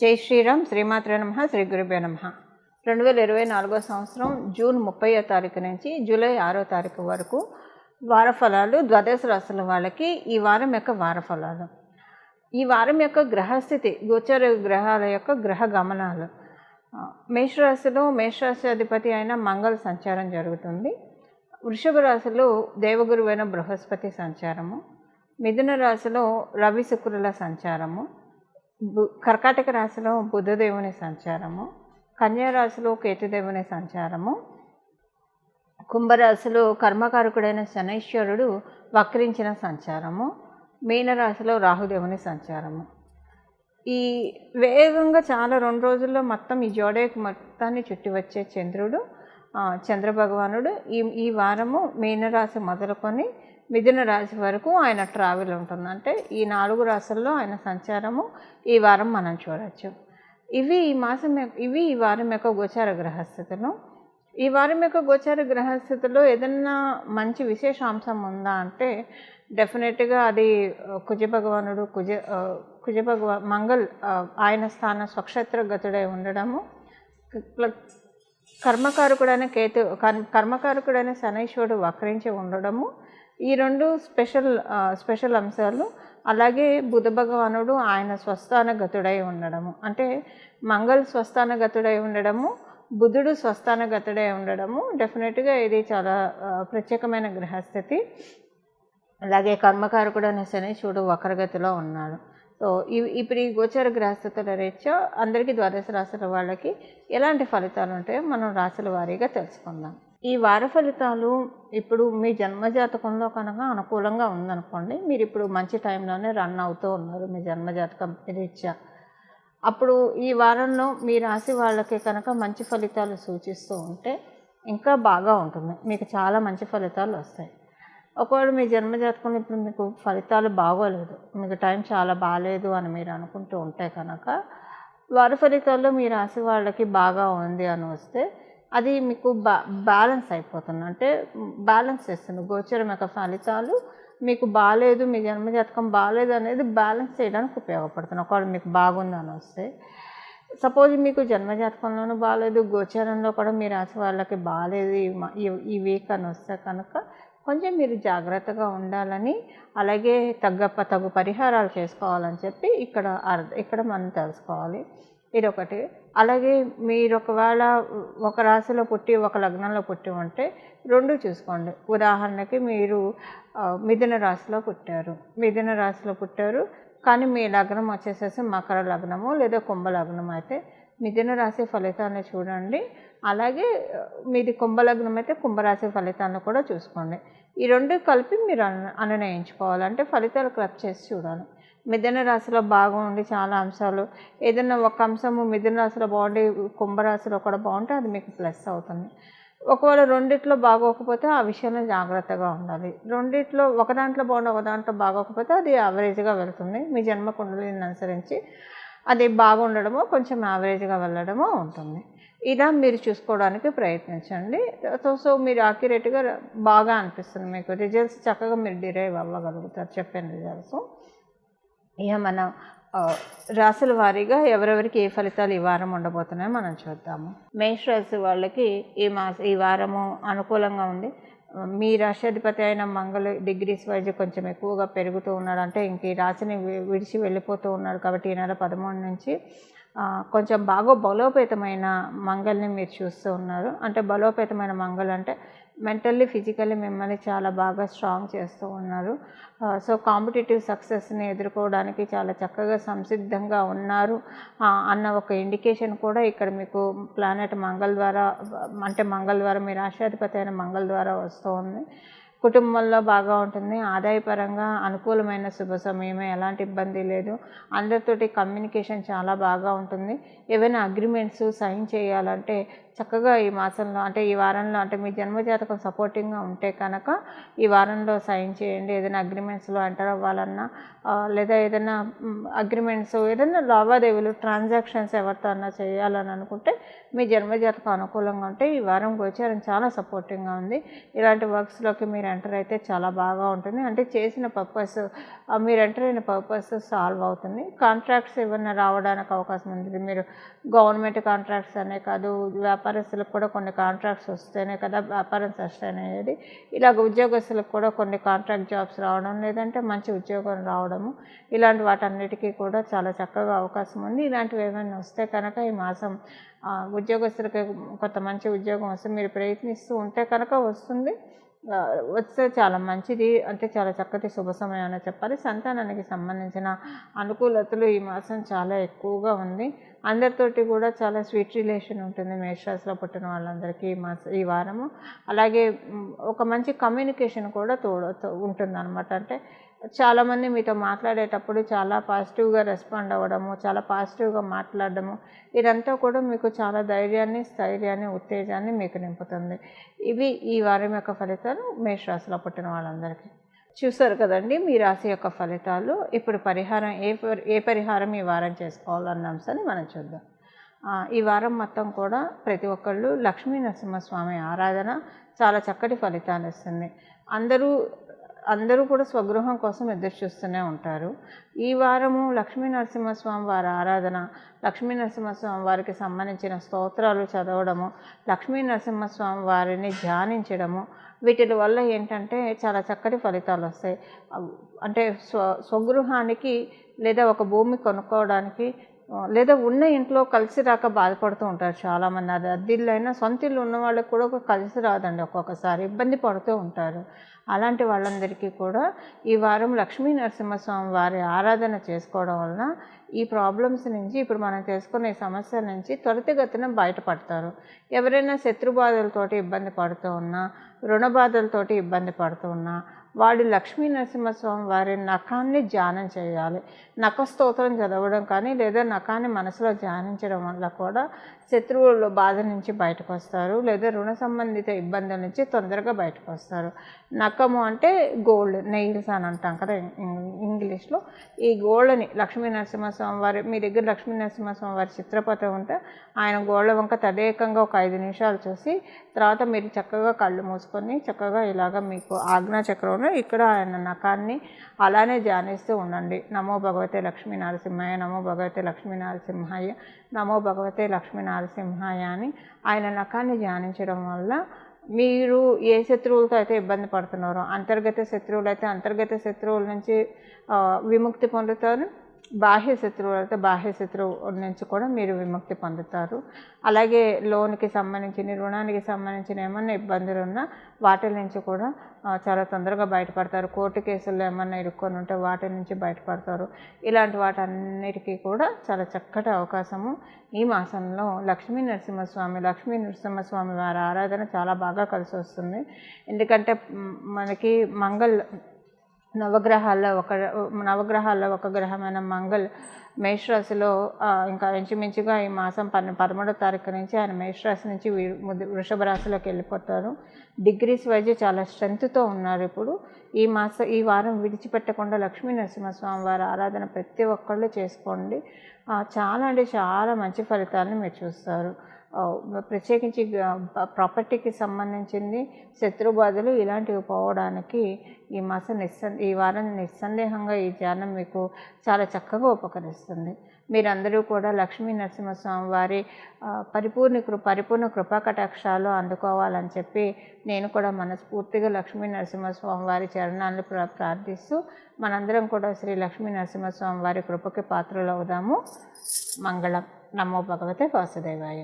జై శ్రీరామ్ శ్రీమాత్రే నమ శ్రీ గురుభ్యో నమ. రెండు వేల ఇరవై నాలుగో సంవత్సరం జూన్ ముప్పయో తారీఖు నుంచి జూలై ఆరో తారీఖు వరకు వార ఫలాలు ద్వాదశ రాశుల వాళ్ళకి ఈ వారం యొక్క వారఫలాలు. ఈ వారం యొక్క గ్రహస్థితి గోచర గ్రహాల యొక్క గ్రహ గమనాలు. మేషరాశిలో మేషరాశి అధిపతి అయిన మంగళ సంచారం జరుగుతుంది. వృషభ రాశిలో దేవగురువైన బృహస్పతి సంచారము. మిథున రాశిలో రవి శుక్రుల సంచారము. కర్కాటక రాశిలో బుధదేవుని సంచారము కన్యా రాశిలో కేతుదేవుని సంచారము కుంభరాశిలో కర్మకారకుడైన శనైశ్వరుడు వక్రించిన సంచారము మీనరాశిలో రాహుదేవుని సంచారము. ఈ వేగంగా చాలా రెండు రోజుల్లో మొత్తం ఈ జోడేకు మొత్తాన్ని చుట్టి వచ్చే చంద్రుడు చంద్రభగవానుడు. ఈ ఈ వారము మీనరాశి మొదలుకొని మిథున రాశి వరకు ఆయన ట్రావెల్ ఉంటుంది. అంటే ఈ నాలుగు రాశుల్లో ఆయన సంచారము ఈ వారం మనం చూడవచ్చు ఇవి ఈ మాసం ఇవి ఈ వారం యొక్క గోచార గ్రహస్థితులు. ఈ వారం యొక్క గోచార గ్రహస్థితిలో ఏదన్నా మంచి విశేషాంశం ఉందా అంటే డెఫినెట్గా అది కుజ భగవానుడు కుజ కుజ భగవా మంగళ్ ఆయన స్థాన స్వక్షేత్ర గతుడై ఉండడము. కర్మకారకుడైన కేతు కర్మకారకుడైన శనైశ్వరుడు వక్రించి ఉండడము. ఈ రెండు స్పెషల్ స్పెషల్ అంశాలు. అలాగే బుధ భగవానుడు ఆయన స్వస్థాన గతుడై ఉండడము. అంటే మంగళ స్వస్థాన గతుడై ఉండడము బుధుడు స్వస్థాన గతుడై ఉండడము డెఫినెట్గా ఇది చాలా ప్రత్యేకమైన గ్రహస్థితి. అలాగే కర్మకారకుడు అనే శనీశ్వరుడు వక్రగతిలో ఉన్నాడు. సో ఇవి ఇప్పుడు ఈ గోచర గ్రహస్థితుల రీత్యా అందరికీ ద్వాదశ రాశుల వాళ్ళకి ఎలాంటి ఫలితాలు ఉంటాయో మనం రాశుల వారీగా తెలుసుకుందాం. ఈ వార ఫలితాలు ఇప్పుడు మీ జన్మజాతకంలో కనుక అనుకూలంగా ఉందనుకోండి మీరు ఇప్పుడు మంచి టైంలోనే రన్ అవుతూ ఉన్నారు మీ జన్మజాతకం రీత్యా. అప్పుడు ఈ వారంలో మీ రాశి వాళ్ళకి కనుక మంచి ఫలితాలు సూచిస్తూ ఉంటే ఇంకా బాగా ఉంటుంది. మీకు చాలా మంచి ఫలితాలు వస్తాయి. ఒకవేళ మీ జన్మజాతకంలో ఇప్పుడు మీకు ఫలితాలు బాగోలేదు మీకు టైం చాలా బాగాలేదు అని మీరు అనుకుంటూ ఉంటే కనుక వారి ఫలితాల్లో మీ రాశి వాళ్ళకి బాగా ఉంది అని వస్తే అది మీకు బా బ్యాలెన్స్ అయిపోతుంది. అంటే బ్యాలెన్స్ చేస్తుంది. గోచరం యొక్క ఫలితాలు మీకు బాగాలేదు మీ జన్మజాతకం బాగాలేదు అనేది బ్యాలెన్స్ చేయడానికి ఉపయోగపడుతుంది. ఒకవేళ మీకు బాగుందని వస్తే. సపోజ్ మీకు జన్మజాతకంలోనూ బాగాలేదు గోచరంలో కూడా మీ రాశి వాళ్ళకి బాగాలేదు ఈ ఈ- ఈ వీక్ అని వస్తే కనుక కొంచెం మీరు జాగ్రత్తగా ఉండాలని అలాగే తగ్గ తగు పరిహారాలు చేసుకోవాలని చెప్పి ఇక్కడ అర్థ ఇక్కడ మనం తెలుసుకోవాలి. ఇది ఒకటి అలాగే మీరు ఒకవేళ ఒక రాశిలో పుట్టి ఒక లగ్నంలో పుట్టి ఉంటే రెండు చూసుకోండి. ఉదాహరణకి మీరు మిథున రాశిలో పుట్టారు. మిథున రాశిలో పుట్టారు. కానీ మీ లగ్నం వచ్చేసేసి మకర లగ్నము లేదా కుంభ లగ్నం అయితే మిథున రాశి ఫలితాన్ని చూడండి. అలాగే మీది కుంభలగ్నం అయితే కుంభరాశి ఫలితాలను కూడా చూసుకోండి. ఈ రెండు కలిపి మీరు అన్ అనునయించుకోవాలంటే ఫలితాలు క్లబ్ చేసి చూడాలి. మిథున రాశిలో బాగుండి చాలా అంశాలు. ఏదైనా ఒక అంశము మిథున రాశిలో బాగుండి కుంభరాశిలో కూడా బాగుంటే అది మీకు ప్లస్ అవుతుంది. ఒకవేళ రెండిట్లో బాగోకపోతే ఆ విషయంలో జాగ్రత్తగా ఉండాలి. రెండిట్లో ఒక దాంట్లో బాగుండి ఒక దాంట్లో బాగోకపోతే అది యావరేజ్గా వెళ్తుంది. మీ జన్మ కుండలిని అనుసరించి అది బాగుండడము కొంచెం యావరేజ్గా వెళ్ళడము ఉంటుంది. ఇలా మీరు చూసుకోవడానికి ప్రయత్నించండి. సో సో మీరు యాక్యురేట్గా బాగా అనిపిస్తుంది మీకు. రిజల్ట్స్ చక్కగా మీరు డిరైవ్ అవ్వగలుగుతారు చెప్పిన రిజల్ట్స్ ఇక మనం రాసుల రాశుల వారీగా ఎవరెవరికి ఏ ఫలితాలు ఈ వారం ఉండబోతున్నాయో మనం చూద్దాము. మేష రాశి వాళ్ళకి ఈ మాస ఈ వారము అనుకూలంగా ఉంది. మీ రాష్ట్రాధిపతి అయిన మంగళ డిగ్రీస్ వైజ్ కొంచెం ఎక్కువగా పెరుగుతూ ఉన్నాడు. అంటే ఇంక ఈ రాశిని విడిచి వెళ్ళిపోతూ ఉన్నాడు కాబట్టి ఈ నెల పదమూడు నుంచి కొంచెం బాగా బలోపేతమైన మంగళని మీరు చూస్తూ ఉన్నారు. అంటే బలోపేతమైన మంగళ అంటే మెంటల్లీ ఫిజికల్లీ మిమ్మల్ని చాలా బాగా స్ట్రాంగ్ చేస్తూ ఉన్నారు. సో కాంపిటేటివ్ సక్సెస్ని ఎదుర్కోవడానికి చాలా చక్కగా సంసిద్ధంగా ఉన్నారు. అన్న ఒక ఇండికేషన్ కూడా ఇక్కడ మీకు ప్లానెట్ మంగళ ద్వారా అంటే మంగళ ద్వారా మీ రాష్ట్రాధిపతి అయిన మంగళ ద్వారా వస్తూ ఉంది. కుటుంబంలో బాగా ఉంటుంది. ఆదాయపరంగా అనుకూలమైన శుభ సమయమే ఎలాంటి ఇబ్బంది లేదు. అందరితోటి కమ్యూనికేషన్ చాలా బాగా ఉంటుంది. ఏవైనా అగ్రిమెంట్స్ సైన్ చేయాలంటే చక్కగా ఈ మాసంలో అంటే ఈ వారంలో అంటే మీ జన్మజాతకం సపోర్టింగ్గా ఉంటే కనుక ఈ వారంలో సైన్ చేయండి. ఏదైనా అగ్రిమెంట్స్లో ఎంటర్ అవ్వాలన్నా లేదా ఏదైనా అగ్రిమెంట్స్ ఏదైనా లావాదేవీలు ట్రాన్సాక్షన్స్ ఎవరితో అన్నా చేయాలని అనుకుంటే మీ జన్మజాతకం అనుకూలంగా ఉంటే ఈ వారం గోచారం చాలా సపోర్టింగ్గా ఉంది. ఇలాంటి వర్క్స్లోకి మీరు ఎంటర్ అయితే చాలా బాగా ఉంటుంది. అంటే చేసిన పర్పస్ మీరు ఎంటర్ అయిన పర్పస్ సాల్వ్ అవుతుంది. కాంట్రాక్ట్స్ ఏమన్నా రావడానికి అవకాశం ఉంది మీరు గవర్నమెంట్ కాంట్రాక్ట్స్ అనే కాదు వ్యాపారస్తులకు కూడా కొన్ని కాంట్రాక్ట్స్ వస్తేనే కదా వ్యాపారం సస్టైన్ అయ్యేది. ఇలాగ ఉద్యోగస్తులకు కూడా కొన్ని కాంట్రాక్ట్ జాబ్స్ రావడం లేదంటే మంచి ఉద్యోగం రావడము ఇలాంటి వాటన్నిటికీ కూడా చాలా చక్కగా అవకాశం ఉంది. ఇలాంటివి ఏమైనా వస్తే కనుక ఈ మాసం ఉద్యోగస్తులకి కొంత మంచి ఉద్యోగం వస్తే మీరు ప్రయత్నిస్తూ ఉంటే కనుక వస్తుంది. వస్తే చాలా మంచిది. అంటే చాలా చక్కటి శుభ సమయం అని చెప్పాలి. సంతానానికి సంబంధించిన అనుకూలతలు ఈ మాసం చాలా ఎక్కువగా ఉంది. అందరితోటి కూడా చాలా స్వీట్ రిలేషన్ ఉంటుంది. మేషరాశిలో పుట్టిన వాళ్ళందరికీ ఈ మాస ఈ వారము. అలాగే ఒక మంచి కమ్యూనికేషన్ కూడా తోడు ఉంటుంది అనమాట అంటే చాలామంది మీతో మాట్లాడేటప్పుడు చాలా పాజిటివ్గా రెస్పాండ్ అవ్వడము చాలా పాజిటివ్గా మాట్లాడడము ఇదంతా కూడా మీకు చాలా ధైర్యాన్ని స్థైర్యాన్ని ఉత్తేజాన్ని మీకు నింపుతుంది. ఇవి ఈ వారం యొక్క ఫలితాలు మేషరాశిలో పుట్టిన వాళ్ళందరికీ. చూసారు కదండి మీ రాశి యొక్క ఫలితాలు. ఇప్పుడు పరిహారం ఏ పరి- ఏ పరిహారం ఈ వారం చేసుకోవాలన్న అంశాన్ని మనం చూద్దాం. ఈ వారం మొత్తం కూడా ప్రతి ఒక్కళ్ళు లక్ష్మీ నరసింహస్వామి ఆరాధన చాలా చక్కటి ఫలితాలు ఇస్తుంది. అందరూ అందరూ కూడా స్వగృహం కోసం ఎదురు చూస్తూనే ఉంటారు. ఈ వారము లక్ష్మీ నరసింహస్వామి వారి ఆరాధన లక్ష్మీ నరసింహస్వామి వారికి సంబంధించిన స్తోత్రాలు చదవడము లక్ష్మీ నరసింహస్వామి వారిని ధ్యానించడము వీటి వల్ల ఏంటంటే చాలా చక్కటి ఫలితాలు వస్తాయి. అంటే స్వ స్వగృహానికి లేదా ఒక భూమి కొనుక్కోవడానికి లేదా ఉన్న ఇంట్లో కలిసి రాక బాధపడుతూ ఉంటారు చాలామంది. అది అద్దిల్లు అయినా సొంత ఇల్లు ఉన్న వాళ్ళకి కూడా ఒక కలిసి రాదండి ఒక్కొక్కసారి. ఇబ్బంది పడుతూ ఉంటారు. అలాంటి వాళ్ళందరికీ కూడా ఈ వారం లక్ష్మీ నరసింహస్వామి వారి ఆరాధన చేసుకోవడం వలన ఈ ప్రాబ్లమ్స్ నుంచి ఇప్పుడు మనం చేసుకునే సమస్యల నుంచి త్వరితగతిన బయటపడతారు. ఎవరైనా శత్రు బాధలతోటి ఇబ్బంది పడుతూ ఉన్నా రుణ బాధలతోటి ఇబ్బంది పడుతూ ఉన్నా వాడు లక్ష్మీ నరసింహస్వామి వారి నఖాన్ని ధ్యానం చేయాలి. నఖ స్తోత్రం చదవడం కానీ లేదా నఖాన్ని మనసులో ధ్యానించడం వల్ల కూడా శత్రువుల బాధ నుంచి బయటకు వస్తారు లేదా రుణ సంబంధిత ఇబ్బందుల నుంచి తొందరగా బయటకు వస్తారు నకము అంటే గోల్డ్ నెయిల్స్ అని అంటాం కదా ఇంగ్లీష్లో. ఈ గోల్డ్ని లక్ష్మీ నరసింహస్వామి వారి మీ దగ్గర లక్ష్మీ నరసింహస్వామి వారి చిత్రపటం ఉంటే ఆయన గోళ్ళ వంక తదేకంగా ఒక ఐదు నిమిషాలు చూసి తర్వాత మీరు చక్కగా కళ్ళు మూసుకొని చక్కగా ఇలాగ మీకు ఆజ్ఞా చక్రంలో ఇక్కడ ఆయన నకాన్ని అలానే ధ్యానిస్తూ ఉండండి. నమో భగవతే లక్ష్మీ నరసింహయ్య నమో భగవతే లక్ష్మీ నరసింహయ్య నమో భగవతే లక్ష్మీ నరసింహాయ అని ఆయన నఖాన్ని ధ్యానించడం వల్ల మీరు ఏ శత్రువులతో అయితే ఇబ్బంది పడుతున్నారో అంతర్గత శత్రువులు అయితే అంతర్గత శత్రువుల నుంచి విముక్తి పొందుతారు. బాహ్య శత్రువులు అయితే బాహ్య శత్రువు నుంచి కూడా మీరు విముక్తి పొందుతారు. అలాగే లోన్కి సంబంధించిన రుణానికి సంబంధించిన ఏమన్నా ఇబ్బందులు ఉన్నా వాటి నుంచి కూడా చాలా తొందరగా బయటపడతారు. కోర్టు కేసుల్లో ఏమన్నా ఇరుక్కొని ఉంటే వాటి నుంచి బయటపడతారు. ఇలాంటి వాటన్నిటికీ కూడా చాలా చక్కటి అవకాశము ఈ మాసంలో. లక్ష్మీ నరసింహస్వామి లక్ష్మీ నరసింహస్వామి వారి ఆరాధన చాలా బాగా కలిసి వస్తుంది ఎందుకంటే మనకి మంగళ నవగ్రహాల్లో ఒక నవగ్రహాల్లో ఒక గ్రహమైన మంగళ్ మేషరాశిలో ఇంకా ఇంచుమించుగా ఈ మాసం పన్ను పదమూడో తారీఖు నుంచి ఆయన మేషరాశి నుంచి వీ- వృషభ రాశిలోకి వెళ్ళిపోతారు. డిగ్రీస్ వైజ్ చాలా స్ట్రెంగ్త్తో ఉన్నారు ఇప్పుడు. ఈ మాస ఈ వారం విడిచిపెట్టకుండా లక్ష్మీ నరసింహస్వామి వారి ఆరాధన ప్రతి ఒక్కళ్ళు చేసుకోండి. చాలా అంటే చాలా మంచి ఫలితాలను మీరు చూస్తారు. ప్రత్యేకించి ప్రాపర్టీకి సంబంధించింది శత్రుబాధలు ఇలాంటివి పోవడానికి ఈ మాసం నిస్సంద ఈ వారం నిస్సందేహంగా ఈ ధ్యానం మీకు చాలా చక్కగా ఉపకరిస్తుంది. మీరందరూ కూడా లక్ష్మీ నరసింహస్వామి వారి పరిపూర్ణ కృ పరిపూర్ణ కృపా కటాక్షాలు అందుకోవాలని చెప్పి నేను కూడా మనస్ఫూర్తిగా లక్ష్మీ నరసింహస్వామి వారి చరణాలను ప్ర ప్రార్థిస్తూ మనందరం కూడా శ్రీ లక్ష్మీ నరసింహస్వామి వారి కృపకి పాత్రలు అవుదాము మంగళం. నమో భగవతే వాసుదేవాయ.